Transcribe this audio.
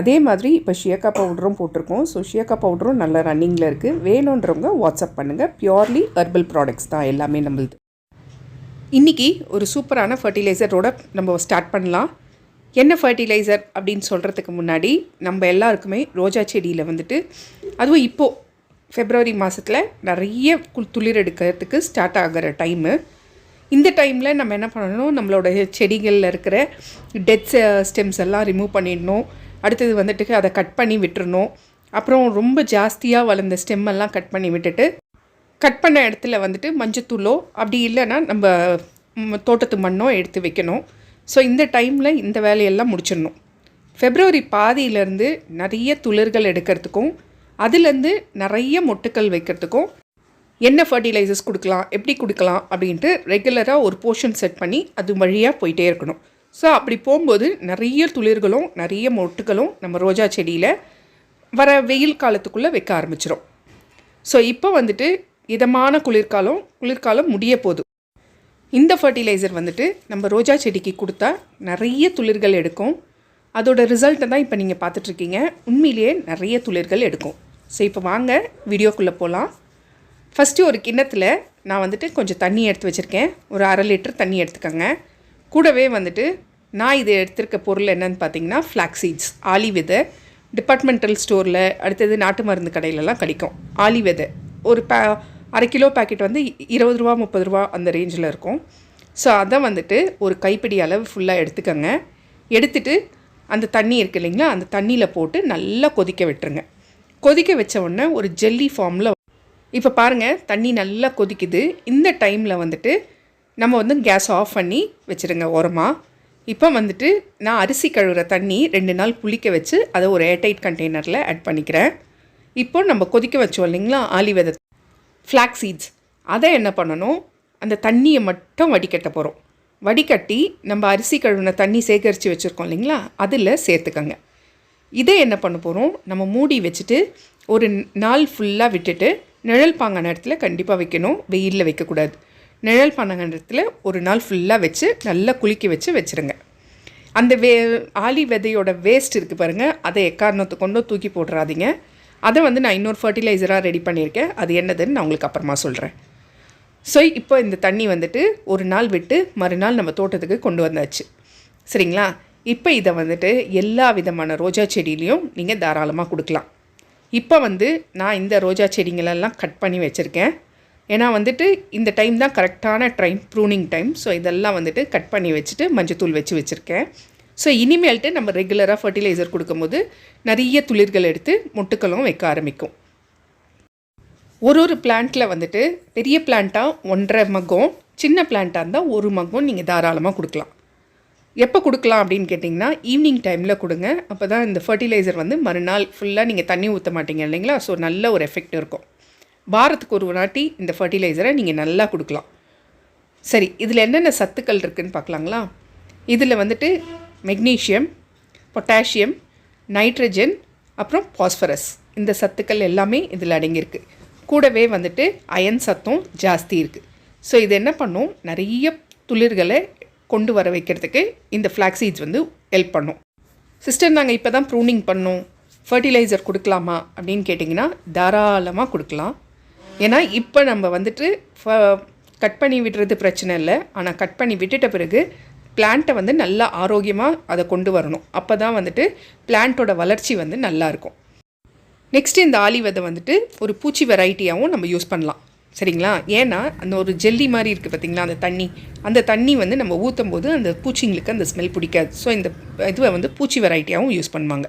அதே மாதிரி இப்போ ஷியக்கா பவுடரும் போட்டிருக்கோம். ஸோ ஷியக்கா பவுடரும் நல்ல ரன்னிங்கில் இருக்குது வேணுன்றவங்க வாட்ஸ்அப் பண்ணுங்கள் பியோர்லி ஹெர்பல் ப்ராடக்ட்ஸ் தான் எல்லாமே நம்மளுது. இன்றைக்கி ஒரு சூப்பரான ஃபர்டிலைசரோட நம்ம ஸ்டார்ட் பண்ணலாம். என்ன ஃபர்டிலைசர் அப்படின்னு சொல்கிறதுக்கு முன்னாடி நம்ம எல்லாருக்குமே ரோஜா செடியில் வந்துட்டு அதுவும் இப்போது ஃபெப்ரவரி மாதத்தில் நிறைய குள் துளிர் எடுக்கிறதுக்கு ஸ்டார்ட் ஆகிற டைமு இந்த டைமில் நம்ம என்ன பண்ணணும்? நம்மளோட செடிகளில் இருக்கிற டெத் ஸ்டெம்ஸ் uh, எல்லாம் ரிமூவ் பண்ணிடணும். அடுத்தது வந்துட்டு அதை கட் பண்ணி விட்டுறணும். அப்புறம் ரொம்ப ஜாஸ்தியாக வளர்ந்த ஸ்டெம்மெல்லாம் கட் பண்ணி விட்டுட்டு கட் பண்ண இடத்துல வந்துட்டு மஞ்சத்தூளோ அப்படி இல்லைன்னா நம்ம தோட்டத்து மண்ணோ எடுத்து வைக்கணும். ஸோ இந்த டைமில் இந்த வேலையெல்லாம் முடிச்சிடணும். ஃபெப்ரவரி பாதியிலேருந்து நிறைய துளிர்கள் எடுக்கிறதுக்கும் அதுலேருந்து நிறைய மொட்டுக்கள் வைக்கிறதுக்கும் என்ன ஃபர்டிலைசர்ஸ் கொடுக்கலாம் எப்படி கொடுக்கலாம் அப்படின்ட்டு ரெகுலராக ஒரு போர்ஷன் செட் பண்ணி அது வழியாக போயிட்டே இருக்கணும். ஸோ அப்படி போகும்போது நிறைய துளிர்களும் நிறைய மொட்டுகளும் நம்ம ரோஜா செடியில் வர வெயில் காலத்துக்குள்ளே வைக்க ஆரம்பிச்சிடும் ஸோ இப்போ வந்துட்டு இதமான குளிர்காலம் குளிர்காலம் முடிய போகுது இந்த ஃபர்டிலைசர் வந்துட்டு நம்ம ரோஜா செடிக்கு கொடுத்தா நிறைய துளிர்கள் எடுக்கும். அதோட ரிசல்ட்டை தான் இப்போ நீங்கள் பார்த்துட்ருக்கீங்க உண்மையிலேயே நிறைய துளிர்கள் எடுக்கும். ஸோ இப்போ வாங்க வீடியோக்குள்ளே போகலாம் ஃபஸ்ட்டு ஒரு கிண்ணத்தில் நான் வந்துட்டு கொஞ்சம் தண்ணி எடுத்து வச்சுருக்கேன். ஒரு அரை லிட்டர் தண்ணி எடுத்துக்கோங்க. கூடவே வந்துட்டு நான் இது எடுத்திருக்க பொருள் என்னன்னு பார்த்தீங்கன்னா ஃப்ளாக் சீட்ஸ் ஆலி விதை டிபார்ட்மெண்டல் ஸ்டோரில் அடுத்தது நாட்டு மருந்து கடையிலலாம் கிடைக்கும். ஆலி விதை ஒரு பே அரை கிலோ பேக்கெட் வந்து இருபது ரூபா முப்பது ரூபா அந்த ரேஞ்சில் இருக்கும். ஸோ அதை வந்துட்டு ஒரு கைப்பிடி அளவு ஃபுல்லாக எடுத்துக்கோங்க. எடுத்துட்டு அந்த தண்ணி இருக்கு இல்லைங்களா அந்த தண்ணியில் போட்டு நல்லா கொதிக்க விட்டுருங்க. கொதிக்க வச்ச உடனே ஒரு ஜெல்லி ஃபார்மில் இப்போ பாருங்கள் தண்ணி நல்லா கொதிக்குது. இந்த டைமில் வந்துட்டு நம்ம வந்து கேஸ் ஆஃப் பண்ணி வச்சுருங்க ஓரமாக இப்போ வந்துட்டு நான் அரிசி கழுவுற தண்ணி ரெண்டு நாள் புளிக்க வச்சு அதை ஒரு ஏர்டைட் கண்டெய்னரில் ஆட் பண்ணிக்கிறேன். இப்போ நம்ம கொதிக்க வச்சோம் இல்லைங்களா ஆலி ஃப்ளாக் சீட்ஸ் அதை என்ன பண்ணணும்? அந்த தண்ணியை மட்டும் வடிகட்ட போகிறோம் வடிகட்டி நம்ம அரிசி கழுவின தண்ணி சேகரித்து வச்சுருக்கோம் இல்லைங்களா அதில் சேர்த்துக்கோங்க. இதை என்ன பண்ண போகிறோம் நம்ம மூடி வச்சுட்டு ஒரு நாள் ஃபுல்லாக விட்டுட்டு நிழல் பாங்கான இடத்துல கண்டிப்பாக வைக்கணும். வெயிலில் வைக்கக்கூடாது. நிழல் பனகண்டத்தில் ஒரு நாள் ஃபுல்லாக வச்சு நல்லா குலுக்கி வச்சு வச்சுருங்க. அந்த வே ஆலி விதையோட வேஸ்ட் இருக்குது பாருங்கள் அதை எக்காரணத்தை கொண்டு தூக்கி போட்டுறாதீங்க. அதை வந்து நான் இன்னொரு ஃபர்டிலைசராக ரெடி பண்ணியிருக்கேன். அது என்னதுன்னு நான் உங்களுக்கு அப்புறமா சொல்கிறேன் ஸோ இப்போ இந்த தண்ணி வந்துட்டு ஒரு நாள் விட்டு மறுநாள் நம்ம தோட்டத்துக்கு கொண்டு வந்தாச்சு. சரிங்களா? இப்போ இதை வந்துட்டு எல்லா விதமான ரோஜா செடியிலையும் நீங்கள் தாராளமாக கொடுக்கலாம். இப்போ வந்து நான் இந்த ரோஜா செடிங்களெல்லாம் கட் பண்ணி வச்சுருக்கேன். ஏன்னா வந்துட்டு இந்த டைம் தான் கரெக்டான டைம் ப்ரூனிங் டைம் ஸோ இதெல்லாம் வந்துட்டு கட் பண்ணி வச்சுட்டு மஞ்சத்தூள் வச்சு வச்சுருக்கேன். ஸோ இனிமேல்ட்டு நம்ம ரெகுலராக ஃபர்டிலைசர் கொடுக்கும்போது நிறைய துளிர்கள் எடுத்து மொட்டுக்களும் வைக்க ஆரம்பிக்கும். ஒரு ஒரு பிளான்ட்டில் வந்துட்டு பெரிய பிளான்ட்டாக ஒன்றரை மகம் சின்ன பிளான்ட்டாக இருந்தால் ஒரு மகம் நீங்கள் தாராளமாக கொடுக்கலாம். எப்போ கொடுக்கலாம் அப்படின்னு கேட்டிங்கன்னா ஈவினிங் டைமில் கொடுங்க. அப்போ தான் இந்த ஃபர்டிலைசர் வந்து மறுநாள் ஃபுல்லாக நீங்கள் தண்ணி ஊற்ற மாட்டீங்க இல்லைங்களா? ஸோ நல்ல ஒரு எஃபெக்ட் இருக்கும். வாரத்துக்கு ஒரு நாட்டி இந்த ஃபர்டிலைசரை நீங்கள் நல்லா கொடுக்கலாம். சரி இதில் என்னென்ன சத்துக்கள் இருக்குதுன்னு பார்க்கலாங்களா? இதில் வந்துட்டு மெக்னீஷியம் பொட்டாசியம் நைட்ரஜன் அப்புறம் பாஸ்பரஸ் இந்த சத்துக்கள் எல்லாமே இதில் அடங்கியிருக்கு. கூடவே வந்துட்டு அயன் சத்தம் ஜாஸ்தி இருக்குது ஸோ இது என்ன பண்ணும்? நிறைய துளிர்களை கொண்டு வர வைக்கிறதுக்கு இந்த ஃப்ளாக் சீட்ஸ் வந்து ஹெல்ப் பண்ணும். சிஸ்டர் நாங்கள் இப்போ தான் ப்ரூனிங் பண்ணோம். ஃபர்டிலைசர் கொடுக்கலாமா அப்படின்னு கேட்டிங்கன்னா தாராளமாக கொடுக்கலாம். ஏன்னா இப்போ நம்ம வந்துட்டு கட் பண்ணி விடுறது பிரச்சனை இல்லை. ஆனால் கட் பண்ணி விட்டுட்ட பிறகு பிளான்ட்டை வந்து நல்லா ஆரோக்கியமாக அதை கொண்டு வரணும். அப்போ தான் வந்துட்டு பிளான்ட்டோட வளர்ச்சி வந்து நல்லா இருக்கும். நெக்ஸ்ட் இந்த ஆலிவதை வந்துட்டு ஒரு பூச்சி வெரைட்டியாகவும் நம்ம யூஸ் பண்ணலாம். சரிங்களா? ஏன்னா அந்த ஒரு ஜெல்லி மாதிரி இருக்குது பார்த்தீங்களா அந்த தண்ணி. அந்த தண்ணி வந்து நம்ம ஊற்றும் போது அந்த பூச்சிங்களுக்கு அந்த ஸ்மெல் பிடிக்காது. ஸோ இந்த இதுவை வந்து பூச்சி வெரைட்டியாகவும் யூஸ் பண்ணுவாங்க.